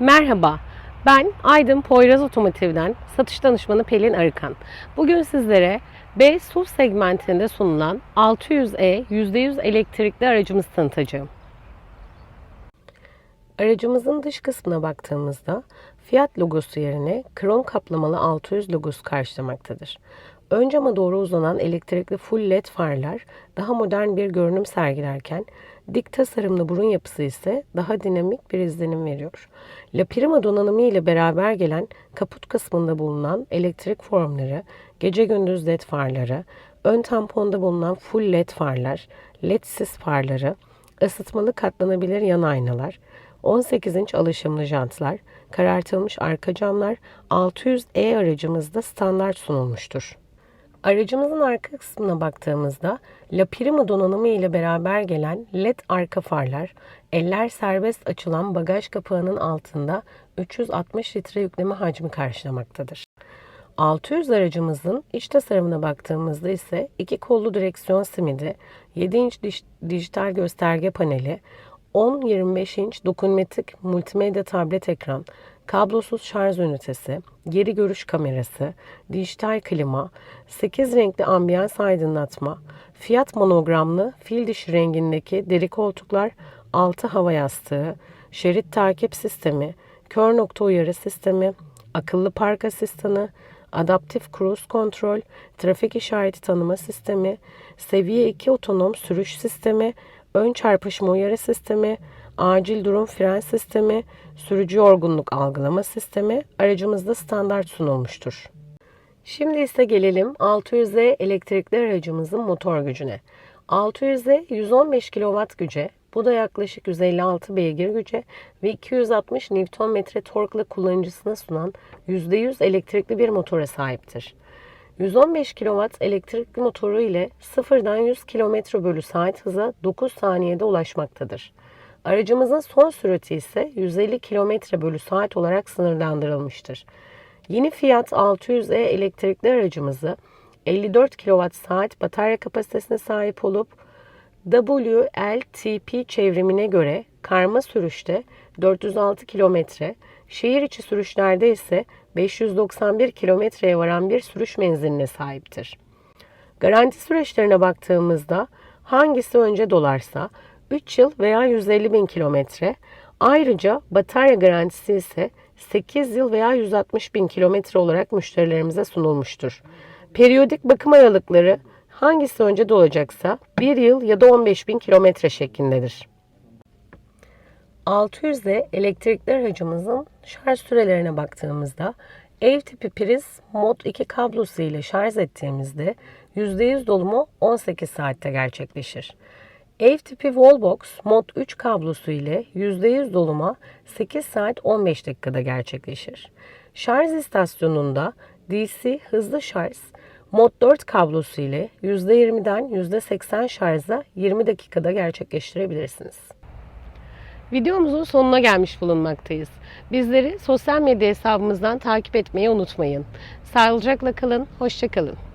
Merhaba, ben Aydın Poyraz Otomotiv'den satış danışmanı Pelin Arıkan. Bugün sizlere B SUV segmentinde sunulan 600E %100 elektrikli aracımızı tanıtacağım. Aracımızın dış kısmına baktığımızda Fiat logosu yerine krom kaplamalı 600 logosu karşılamaktadır. Ön cama doğru uzanan elektrikli full led farlar daha modern bir görünüm sergilerken dik tasarımlı burun yapısı ise daha dinamik bir izlenim veriyor. La Prima donanımı ile beraber gelen kaput kısmında bulunan elektrik formları, gece gündüz led farları, ön tamponda bulunan full led farlar, led sis farları, ısıtmalı katlanabilir yan aynalar, 18 inç alaşımlı jantlar, karartılmış arka camlar 600E aracımızda standart sunulmuştur. Aracımızın arka kısmına baktığımızda La Prima donanımı ile beraber gelen LED arka farlar, eller serbest açılan bagaj kapağının altında 360 litre yükleme hacmi karşılamaktadır. 600 aracımızın iç tasarımına baktığımızda ise iki kollu direksiyon simidi, 7 inç dijital gösterge paneli, 10-25 inç dokunmatik multimedya tablet ekran, kablosuz şarj ünitesi, geri görüş kamerası, dijital klima, 8 renkli ambiyans aydınlatma, fiyat monogramlı fil dişi rengindeki deri koltuklar, 6 hava yastığı, şerit takip sistemi, kör nokta uyarı sistemi, akıllı park asistanı, adaptif cruise kontrol, trafik işareti tanıma sistemi, seviye 2 otonom sürüş sistemi, ön çarpışma uyarı sistemi, acil durum fren sistemi, sürücü yorgunluk algılama sistemi aracımızda standart sunulmuştur. Şimdi ise gelelim 600E elektrikli aracımızın motor gücüne. 600E 115 kW güce, bu da yaklaşık 156 beygir güce ve 260 Nm torkla kullanıcısına sunan %100 elektrikli bir motora sahiptir. 115 kW elektrikli motoru ile sıfırdan 100 km bölü saat hıza 9 saniyede ulaşmaktadır. Aracımızın son sürati ise 150 km bölü saat olarak sınırlandırılmıştır. Yeni Fiat 600e elektrikli aracımızı 54 kWh batarya kapasitesine sahip olup WLTP çevrimine göre karma sürüşte 406 km, şehir içi sürüşlerde ise 591 kilometreye varan bir sürüş menziline sahiptir. Garanti süreçlerine baktığımızda hangisi önce dolarsa 3 yıl veya 150 bin kilometre, ayrıca batarya garantisi ise 8 yıl veya 160 bin kilometre olarak müşterilerimize sunulmuştur. Periyodik bakım aralıkları hangisi önce dolacaksa 1 yıl ya da 15 bin kilometre şeklindedir. 600'de elektrikli aracımızın şarj sürelerine baktığımızda ev tipi priz mod 2 kablosu ile şarj ettiğimizde %100 dolumu 18 saatte gerçekleşir. Ev tipi Wallbox mod 3 kablosu ile %100 doluma 8 saat 15 dakikada gerçekleşir. Şarj istasyonunda DC hızlı şarj mod 4 kablosu ile %20'den %80 şarja 20 dakikada gerçekleştirebilirsiniz. Videomuzun sonuna gelmiş bulunmaktayız. Bizleri sosyal medya hesabımızdan takip etmeyi unutmayın. Sağlıcakla kalın, hoşçakalın.